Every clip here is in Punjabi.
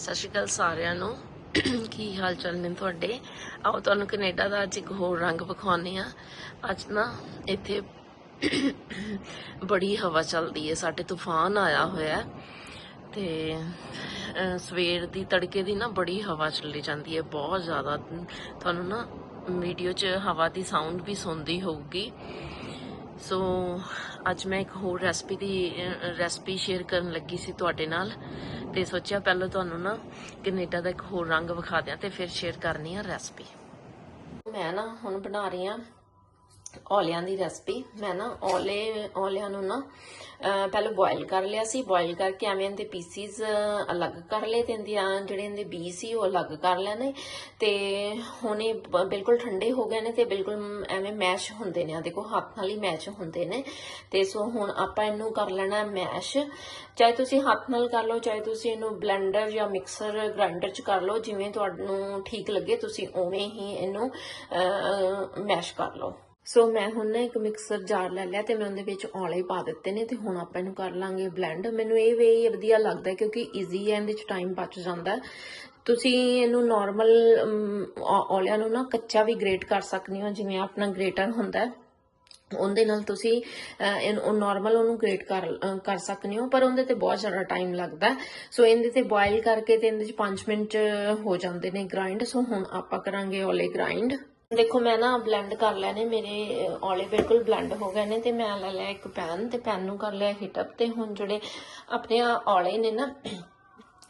ਸਤਿ ਸ਼੍ਰੀ ਅਕਾਲ ਸਾਰਿਆਂ ਨੂੰ। ਕੀ ਹਾਲ ਚਾਲ ਨੇ ਤੁਹਾਡੇ? ਆਓ ਤੁਹਾਨੂੰ ਕੈਨੇਡਾ ਦਾ ਅੱਜ ਇੱਕ ਹੋਰ ਰੰਗ ਵਿਖਾਉਂਦੇ ਆ ਅੱਜ ਨਾ ਇੱਥੇ ਬੜੀ ਹਵਾ ਚੱਲਦੀ ਹੈ। ਸਾਡੇ ਤੂਫਾਨ ਆਇਆ ਹੋਇਆ ਹੈ ਤੇ ਸਵੇਰ ਦੀ ਤੜਕੇ ਦੀ ਨਾ ਬੜੀ ਹਵਾ ਚੱਲੀ ਜਾਂਦੀ ਹੈ। ਬਹੁਤ ਜ਼ਿਆਦਾ। ਤੁਹਾਨੂੰ ਨਾ ਵੀਡੀਓ 'ਚ ਹਵਾ ਦੀ ਸਾਊਂਡ ਵੀ ਸੁਣਦੀ ਹੋਊਗੀ। ਸੋ, ਅੱਜ ਮੈਂ ਇੱਕ ਹੋਰ ਰੈਸਪੀ ਦੀ ਰੈਸਪੀ ਸ਼ੇਅਰ ਕਰਨ ਲੱਗੀ ਸੀ ਤੁਹਾਡੇ ਨਾਲ। ਤੇ ਸੋਚਿਆ ਪਹਿਲਾਂ ਤੁਹਾਨੂੰ ਨਾ ਕੈਨੇਡਾ ਦਾ ਇੱਕ ਹੋਰ ਰੰਗ ਵਿਖਾ ਦਿਆਂ ਤੇ ਫਿਰ ਸ਼ੇਅਰ ਕਰਨੀ ਆ ਰੈਸਪੀ ਮੈਂ ਨਾ ਹੁਣ ਬਣਾ ਰਹੀ ਆ ਔਲਿਆਂ ਦੀ ਰੈਸਪੀ ਮੈਂ ਨਾ ਔਲੇ ਔਲਿਆਂ ਨੂੰ ਨਾ ਪਹਿਲਾਂ ਬੋਇਲ ਕਰ ਲਿਆ ਸੀ ਬੋਇਲ ਕਰਕੇ ਐਵੇਂ ਇਹਦੇ ਪੀਸਿਸ ਅਲੱਗ ਕਰ ਲਏ ਤੇ ਆ ਜਿਹੜੇ ਇਹਦੇ ਬੀ ਸੀ ਉਹ ਅਲੱਗ ਕਰ ਲੈਣੇ ਤੇ ਹੁਣ ਇਹ ਬ- ਬਿਲਕੁਲ ਠੰਡੇ ਹੋ ਗਏ ਨੇ ਤੇ ਬਿਲਕੁਲ ਐਵੇਂ ਮੈਸ਼ ਹੁੰਦੇ ਨੇ ਆ ਦੇਖੋ ਹੱਥ ਨਾਲ ਹੀ ਮੈਸ਼ ਹੁੰਦੇ ਨੇ ਤੇ ਸੋ ਹੁਣ ਆਪਾਂ ਇਹਨੂੰ ਕਰ ਲੈਣਾ ਮੈਸ਼ ਚਾਹੇ ਤੁਸੀਂ ਹੱਥ ਨਾਲ ਕਰ ਲਓ ਚਾਹੇ ਤੁਸੀਂ ਇਹਨੂੰ ਬਲੈਂਡਰ ਜਾਂ ਮਿਕਸਰ ਗ੍ਰਾਈਂਡਰ ਚ ਕਰ ਲਓ ਜਿਵੇਂ ਤੁਹਾਨੂੰ ਠੀਕ ਲੱਗੇ ਤੁਸੀਂ ਉਵੇਂ ਹੀ ਇਹਨੂੰ ਮੈਸ਼ ਕਰ ਲਓ ਸੋ ਮੈਂ ਹੁਣ ਨਾ ਇੱਕ ਮਿਕਸਰ ਜਾਰ ਲੈ ਲਿਆ ਤੇ ਮੈਂ ਉਹਦੇ ਵਿੱਚ ਔਲੇ ਪਾ ਦਿੱਤੇ ਨੇ ਤੇ ਹੁਣ ਆਪਾਂ ਇਹਨੂੰ ਕਰ ਲਾਂਗੇ ਬਲੈਂਡ ਮੈਨੂੰ ਇਹ ਵੇ ਵਧੀਆ ਲੱਗਦਾ ਕਿਉਂਕਿ ਈਜ਼ੀ ਹੈ ਇਹਦੇ ਚ ਟਾਈਮ ਬਚ ਜਾਂਦਾ। ਤੁਸੀਂ ਇਹਨੂੰ ਨਾਰਮਲ ਔਲਿਆਂ ਨੂੰ ਨਾ ਕੱਚਾ ਵੀ ਗ੍ਰੇਟ ਕਰ ਸਕਦੇ ਹੋ ਜਿਵੇਂ ਆਪਣਾ ਗ੍ਰੇਟਰ ਹੁੰਦਾ। ਹੈ ਉਹਦੇ ਨਾਲ ਤੁਸੀਂ ਅਹ, ਇਹਨੂੰ ਨਾਰਮਲ ਉਹਨੂੰ ਗ੍ਰੇਟ ਕਰ ਕਰ ਸਕਦੇ ਹੋ ਪਰ ਉਹਦੇ ਤੇ ਬਹੁਤ ਜ਼ਿਆਦਾ ਟਾਈਮ ਲੱਗਦਾ। ਸੋ ਇਹਦੇ ਤੇ ਬੋਇਲ ਕਰਕੇ ਤੇ ਇਹਦੇ ਚ 5 ਮਿੰਟ ਹੋ ਜਾਂਦੇ ਨੇ ਗ੍ਰਾਈਂਡ ਸੋ ਹੁਣ ਆਪਾਂ ਕਰਾਂਗੇ ਔਲੇ ਗ੍ਰਾਈਂਡ ਦੇਖੋ, ਮੈਂ ਨਾ ਬਲੈਂਡ ਕਰ ਲੈਣੇ ਮੇਰੇ ਔਲੇ ਬਿਲਕੁਲ ਬਲੈਂਡ ਹੋ ਗਏ ਨੇ ਤੇ ਮੈਂ ਲੈ ਲਿਆ ਇੱਕ ਪੈਨ ਤੇ ਪੈਨ ਨੂੰ ਕਰ ਲਿਆ ਹੀਟ ਅਪ ਤੇ ਹੁਣ ਜਿਹੜੇ ਆਪਣੇ ਔਲੇ ਨੇ ਨਾ,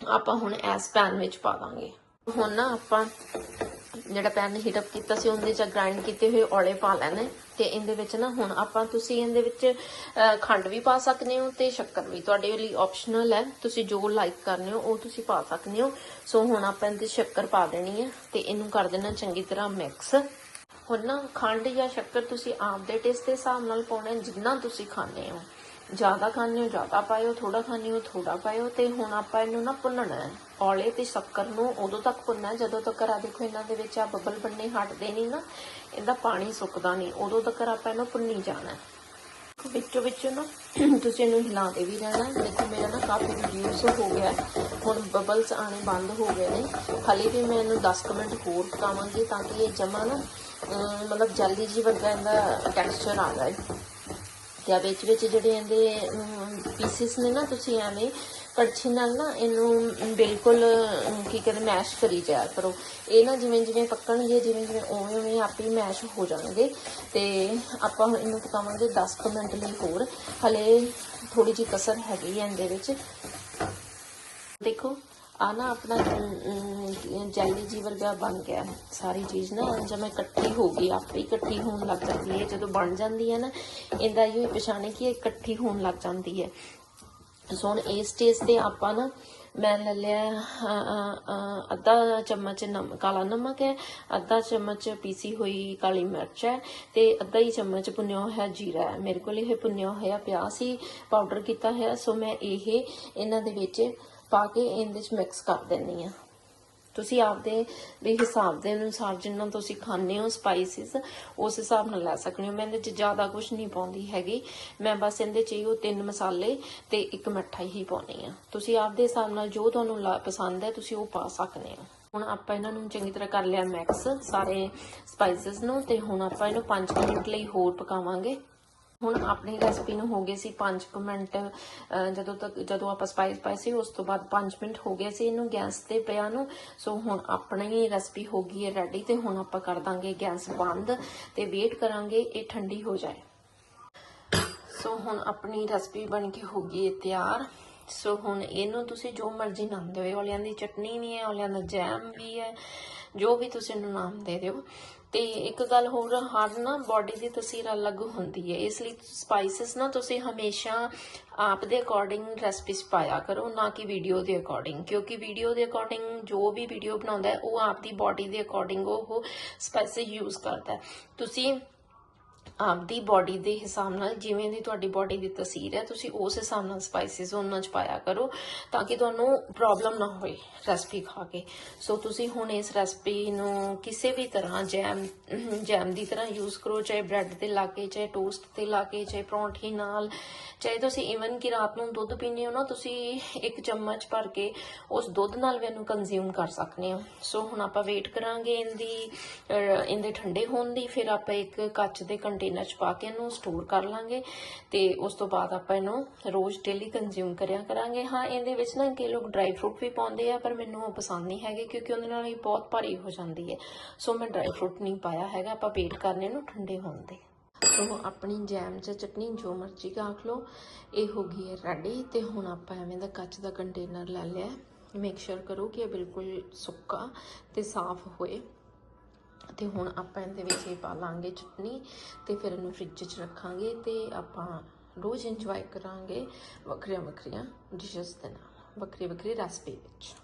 ਆਪਾਂ ਹੁਣ ਇਸ ਪੈਨ ਵਿੱਚ ਪਾ ਦਾਂਗੇ। ਹੁਣ ਨਾ ਆਪਾਂ ਜਿਹੜਾ ਪੈਨ ਹੀਟ ਅਪ ਕੀਤਾ ਸੀ, ਉਹਦੇ ਚ ਗ੍ਰਾਈਂਡ ਕੀਤੇ ਹੋਏ ਔਲੇ ਪਾ ਲੈਣੇ। ਤੇ ਇਹਦੇ ਵਿੱਚ ਨਾ ਹੁਣ ਆਪਾਂ ਤੁਸੀਂ ਇਹਦੇ ਵਿੱਚ ਖੰਡ ਵੀ ਪਾ ਸਕਦੇ ਹੋ ਤੇ ਸ਼ੱਕਰ ਵੀ। ਤੁਹਾਡੇ ਲਈ ਆਪਸ਼ਨਲ ਹੈ। ਤੁਸੀਂ ਜੋ ਲਾਈਕ ਕਰਨੇ ਹੋ, ਉਹ ਤੁਸੀਂ ਪਾ ਸਕਦੇ ਹੋ। ਸੋ ਹੁਣ ਆਪਾਂ ਇਹਦੇ 'ਚ ਸ਼ੱਕਰ ਪਾ ਦੇਣੀ ਹੈ ਤੇ ਇਹਨੂੰ ਕਰ ਦੇਣਾ ਚੰਗੀ ਤਰ੍ਹਾਂ ਮਿਕਸ ਹੁਣ ਨਾ ਖੰਡ ਜਾਂ ਸ਼ੱਕਰ ਤੁਸੀਂ ਆਪ ਦੇ ਟੇਸਟ ਦੇ ਹਿਸਾਬ ਨਾਲ ਪਾਉਣਾ, ਜਿੰਨਾ ਤੁਸੀਂ ਖਾਣੇ ਹੋ। ਜ਼ਿਆਦਾ ਖਾਣੇ ਹੋ, ਜ਼ਿਆਦਾ ਪਾਇਓ ਥੋੜਾ ਖਾਣੇ ਹੋ ਥੋੜਾ ਪਾਇਓ ਤੇ ਹੁਣ ਆਪਾਂ ਇਹਨੂੰ ਨਾ ਭੁੰਨਣਾ ਹੈ। ਔਲੇ ਤੇ ਸ਼ੱਕਰ ਨੂੰ ਉਦੋਂ ਤੱਕ ਭੁੰਨਣਾ, ਜਦੋਂ ਤੱਕ ਆ ਦੇਖੋ ਇਹਨਾਂ ਦੇ ਵਿੱਚ ਆ ਬਬਲ ਬੰਨੇ ਹਟਦੇ ਨਹੀਂ ਨਾ, ਇਹਦਾ ਪਾਣੀ ਸੁੱਕਦਾ ਨਹੀਂ, ਉਦੋਂ ਤੱਕ ਆਪਾਂ ਇਹਨੂੰ ਭੁੰਨੀ ਜਾਣਾ। ਵਿੱਚੋਂ ਵਿੱਚੋਂ ਨਾ ਤੁਸੀਂ ਇਹਨੂੰ ਹਿਲਾਉਂਦੇ ਵੀ ਰਹਿਣਾ। ਦੇਖੋ ਮੇਰਾ ਨਾ ਕਾਫੀ ਰਿਡਿਊਸ ਹੋ ਗਿਆ ਹੁਣ ਬਬਲਸ ਆਣੇ ਬੰਦ ਹੋ ਗਏ ਨੇ। ਹਾਲੇ ਵੀ ਮੈਂ ਇਹਨੂੰ 10 ਕੁ ਮਿੰਟ ਹੋਰ ਪਕਾਵਾਂਗੀ ਤਾਂ ਕਿ ਇਹ ਜਮਾ ਨਾ ਮਤਲਬ ਜਲਦੀ ਜੀ ਵਰਗਾ ਇਹਦਾ ਟੈਕਸਚਰ ਆ ਜਾਏ। ਤੇ ਵਿੱਚ ਵਿੱਚ ਜਿਹੜੇ ਇਹਦੇ ਪੀਸਿਸ ਨੇ ਨਾ ਤੁਸੀਂ ਐਵੇਂ ਕੜਛੀ ਨਾਲ ਨਾ ਇਹਨੂੰ ਬਿਲਕੁਲ ਕੀ ਕਹਿੰਦੇ, ਮੈਸ਼ ਕਰੀ ਜਾਇਆ ਕਰੋ। ਇਹ ਨਾ ਜਿਵੇਂ ਜਿਵੇਂ ਪੱਕਣਗੇ, ਜਿਵੇਂ ਜਿਵੇਂ ਉਵੇਂ ਉਵੇਂ ਆਪੇ ਮੈਸ਼ ਹੋ ਜਾਣਗੇ। ਤੇ ਆਪਾਂ ਇਹਨੂੰ ਪਕਾਵਾਂਗੇ 10 ਮਿੰਟ ਲਈ ਹੋਰ। ਹਲੇ ਥੋੜੀ ਜਿਹੀ ਕਸਰ ਹੈਗੀ ਹੈ ਇਹਦੇ ਵਿੱਚ। ਦੇਖੋ ਆ ਨਾ ਆਪਣਾ ਜੈਲੀ ਜੀ ਵਰਗਾ ਬਣ ਗਿਆ ਹੈ। ਸਾਰੀ ਚੀਜ਼ ਨਾ ਜਦ ਇਕੱਠੀ ਹੋ ਗਈ, ਆਪੇ ਹੀ ਇਕੱਠੀ ਹੋਣ ਲੱਗ ਜਾਂਦੀ ਹੈ ਜਦੋਂ ਬਣ ਜਾਂਦੀ ਹੈ ਨਾ, ਇਹਦਾ ਇਹ ਪਛਾਣੇ ਕਿ ਇਹ ਇਕੱਠੀ ਹੋਣ ਲੱਗ ਜਾਂਦੀ ਹੈ ਸੋ ਹੁਣ ਇਸ ਸਟੇਜ ਤੇ ਆਪਾਂ ਨਾ, ਮੈਂ ਲੈ ਲਿਆ ਅੱਧਾ ਚਮਚ ਨਮਕ ਕਾਲਾ ਨਮਕ ਹੈ, ਅੱਧਾ ਚਮਚ ਪੀਸੀ ਹੋਈ ਕਾਲੀ ਮਿਰਚ ਹੈ, ਤੇ ਅੱਧਾ ਹੀ ਚਮਚ ਭੁੰਨਿਆ ਹੋਇਆ ਜੀਰਾ ਹੈ ਮੇਰੇ ਕੋਲ ਇਹ ਭੁੰਨਿਆ ਹੋਇਆ ਪਿਆ ਸੀ ਪਾਊਡਰ ਕੀਤਾ ਹੋਇਆ, ਸੋ ਮੈਂ ਇਹ, ਇਹਨਾਂ ਦੇ ਵਿੱਚ ਪਾ ਕੇ ਇਹਦੇ ਵਿੱਚ ਮਿਕਸ ਕਰ ਦਿੰਨੀ ਆ ਤੁਸੀਂ ਆਪਦੇ ਵੀ ਹਿਸਾਬ ਦੇ ਅਨੁਸਾਰ ਜਿੰਨਾ ਤੁਸੀਂ ਖਾਣੇ ਹੋ ਸਪਾਈਸਿਸ ਉਸ ਹਿਸਾਬ ਨਾਲ ਲੈ ਸਕਦੇ ਹੋ। ਮੈਂ ਇਹਦੇ 'ਚ ਜ਼ਿਆਦਾ ਕੁਝ ਨਹੀਂ ਪਾਉਂਦੀ ਹੈਗੀ। ਮੈਂ ਬਸ ਇਹਦੇ 'ਚ ਹੀ ਉਹ ਤਿੰਨ ਮਸਾਲੇ ਤੇ ਇੱਕ ਮਿਠਾਈ ਹੀ ਪਾਉਣੀ ਆ ਤੁਸੀਂ ਆਪਦੇ ਹਿਸਾਬ ਨਾਲ ਜੋ ਤੁਹਾਨੂੰ ਲਾ- ਪਸੰਦ ਹੈ, ਤੁਸੀਂ ਉਹ ਪਾ ਸਕਦੇ ਹੋ। ਹੁਣ ਆਪਾਂ ਇਹਨਾਂ ਨੂੰ ਚੰਗੀ ਤਰ੍ਹਾਂ ਕਰ ਲਿਆ ਮਿਕਸ ਸਾਰੇ ਸਪਾਈਸਿਸ ਨੂੰ ਤੇ ਹੁਣ ਆਪਾਂ ਇਹਨੂੰ 5 ਮਿੰਟ ਲਈ ਹੋਰ ਪਕਾਵਾਂਗੇ। ਹੁਣ ਆਪਣੀ ਰੈਸਪੀ ਨੂੰ ਹੋ ਗਏ ਸੀ 5 ਮਿੰਟ ਜਦੋਂ ਤੱਕ, ਜਦੋਂ ਆਪਾਂ ਸਪਾਈਸ ਪਾਈ ਸੀ, ਉਸ ਤੋਂ ਬਾਅਦ 5 ਮਿੰਟ ਹੋ ਗਏ ਸੀ ਇਹਨੂੰ ਗੈਸ ਤੇ ਪਿਆ ਨੂੰ। ਸੋ ਹੁਣ ਆਪਣੀ ਰੈਸਪੀ ਹੋ ਗਈ ਹੈ ਰੈਡੀ ਤੇ ਹੁਣ ਆਪਾਂ ਕਰ ਦਾਂਗੇ ਗੈਸ ਬੰਦ ਤੇ ਵੇਟ ਕਰਾਂਗੇ ਇਹ ਠੰਡੀ ਹੋ ਜਾਏ। ਸੋ ਹੁਣ ਆਪਣੀ ਰੈਸਪੀ ਬਣ ਕੇ ਹੋ ਗਈ ਹੈ ਤਿਆਰ। ਸੋ ਹੁਣ ਇਹਨੂੰ ਤੁਸੀਂ ਜੋ ਮਰਜ਼ੀ ਨਾਮ ਦਿਓ ਔਲਿਆਂ ਦੀ ਚਟਨੀ ਵੀ ਹੈ ਔਲਿਆਂ ਦਾ ਜੈਮ ਵੀ ਹੈ ਜੋ ਵੀ ਤੁਸੀਂ ਇਹਨੂੰ ਨਾਮ ਦੇ ਦਿਓ। ਤੇ ਇੱਕ ਗੱਲ ਹੋਰ, ਹਰ ਨਾ ਬਾਡੀ ਦੀ ਤਸਵੀਰ ਅਲੱਗ ਹੁੰਦੀ ਹੈ। ਇਸ ਲਈ ਸਪਾਈਸਸ ਨਾ ਤੁਸੀਂ ਹਮੇਸ਼ਾ ਆਪ ਦੇ ਅਕੋਰਡਿੰਗ ਰੈਸਪੀਸ ਪਾਇਆ ਕਰੋ, ਨਾ ਕਿ ਵੀਡੀਓ ਦੇ ਅਕੋਰਡਿੰਗ ਕਿਉਂਕਿ ਵੀਡੀਓ ਦੇ ਅਕੋਰਡਿੰਗ ਜੋ ਵੀ ਵੀਡੀਓ ਬਣਾਉਂਦਾ ਉਹ ਆਪ ਦੀ ਬਾਡੀ ਦੇ ਅਕੋਰਡਿੰਗ ਉਹ ਸਪਾਈਸਸ ਯੂਜ਼ ਕਰਦਾ ਤੁਸੀਂ ਆਪਦੀ ਬਾਡੀ ਦੇ ਹਿਸਾਬ ਨਾਲ ਜਿਵੇਂ ਦੀ ਤੁਹਾਡੀ ਬਾਡੀ ਦੀ ਤਸਵੀਰ ਹੈ, ਤੁਸੀਂ ਉਸ ਹਿਸਾਬ ਨਾਲ ਸਪਾਈਸਿਸ ਉਹਨਾਂ ਚ ਪਾਇਆ ਕਰੋ ਤਾਂ ਕਿ ਤੁਹਾਨੂੰ ਪ੍ਰੋਬਲਮ ਨਾ ਹੋਏ ਰੈਸਪੀ ਖਾ ਕੇ। ਸੋ ਤੁਸੀਂ ਹੁਣ ਇਸ ਰੈਸਪੀ ਨੂੰ ਕਿਸੇ ਵੀ ਤਰ੍ਹਾਂ ਜੈਮ ਜੈਮ ਦੀ ਤਰ੍ਹਾਂ ਯੂਜ਼ ਕਰੋ, ਚਾਹੇ ਬ੍ਰੈਡ ਤੇ ਲਾ ਕੇ, ਚਾਹੇ ਟੋਸਟ ਤੇ ਲਾ ਕੇ, ਚਾਹੇ ਪਰੌਂਠੀ ਨਾਲ, ਚਾਹੇ ਤੁਸੀਂ ਇਵਨ ਕਿ ਰਾਤ ਨੂੰ ਦੁੱਧ ਪੀਂਦੇ ਹੋ ਨਾ, ਤੁਸੀਂ ਇੱਕ ਚਮਚ ਭਰ ਕੇ ਉਸ ਦੁੱਧ ਨਾਲ ਵੀ ਇਹਨੂੰ ਕੰਜ਼ਿਊਮ ਕਰ ਸਕਦੇ ਹੋ। ਸੋ ਹੁਣ ਆਪਾਂ ਵੇਟ ਕਰਾਂਗੇ ਇਹਦੀ ਇਹਦੇ ਠੰਡੇ ਹੋਣ ਦੀ, ਫਿਰ ਆਪਾਂ ਇੱਕ ਕੱਚ ਦੇ ਕੰਟੇਨਰ ਚ ਪਾ ਕੇ ਇਹਨੂੰ ਸਟੋਰ ਕਰ ਲਾਂਗੇ ਤੇ ਉਸ ਤੋਂ ਬਾਅਦ ਆਪਾਂ ਇਹਨੂੰ ਰੋਜ਼ ਡੇਲੀ ਕੰਜ਼ਿਊਮ ਕਰਿਆ ਕਰਾਂਗੇ। ਹਾਂ, ਇਹਦੇ ਵਿੱਚ ਨਾ ਕਈ ਲੋਕ ਡਰਾਈ ਫਰੂਟ ਵੀ ਪਾਉਂਦੇ ਆ, ਪਰ ਮੈਨੂੰ ਉਹ ਪਸੰਦ ਨਹੀਂ ਹੈਗੇ ਕਿਉਂਕਿ ਉਹਦੇ ਨਾਲ ਇਹ ਬਹੁਤ ਭਾਰੀ ਹੋ ਜਾਂਦੀ ਹੈ। ਸੋ ਮੈਂ ਡਰਾਈ ਫਰੂਟ ਨਹੀਂ ਪਾਇਆ ਹੈਗਾ, ਆਪਾਂ ਵੇਟ ਕਰਨੇ ਨੂੰ ਠੰਡੇ ਹੋਣ ਦੇ। ਸੋ ਆਪਣੀ ਜੈਮ ਜਾਂ ਚਟਨੀ, ਜੋ ਮਰਜ਼ੀ ਆਖ ਲਓ, ਇਹ ਹੋ ਗਈ ਹੈ ਰੈਡੀ ਤੇ ਹੁਣ ਆਪਾਂ ਐਵੇਂ ਦਾ ਕੱਚ ਦਾ ਕੰਟੇਨਰ ਲੈ ਲਿਆ ਮੇਕ ਸ਼ੋਰ ਕਰੋ ਕਿ ਇਹ ਬਿਲਕੁਲ ਸੁੱਕਾ ਤੇ ਸਾਫ਼ ਹੋਏ। ਤੇ ਹੁਣ ਆਪਾਂ ਇਹਦੇ ਵਿੱਚ ਇਹ ਪਾ ਲਾਂਗੇ ਚਟਨੀ ਤੇ ਫਿਰ ਇਹਨੂੰ ਫ੍ਰਿਜ 'ਚ ਰੱਖਾਂਗੇ ਤੇ ਆਪਾਂ ਰੋਜ਼ ਇੰਜੋਏ ਕਰਾਂਗੇ ਵੱਖਰੀਆਂ ਵੱਖਰੀਆਂ ਡਿਸ਼ਸ ਦੇ ਨਾਲ ਵੱਖਰੀ ਵੱਖਰੀ ਰੈਸਪੀ ਵਿੱਚ।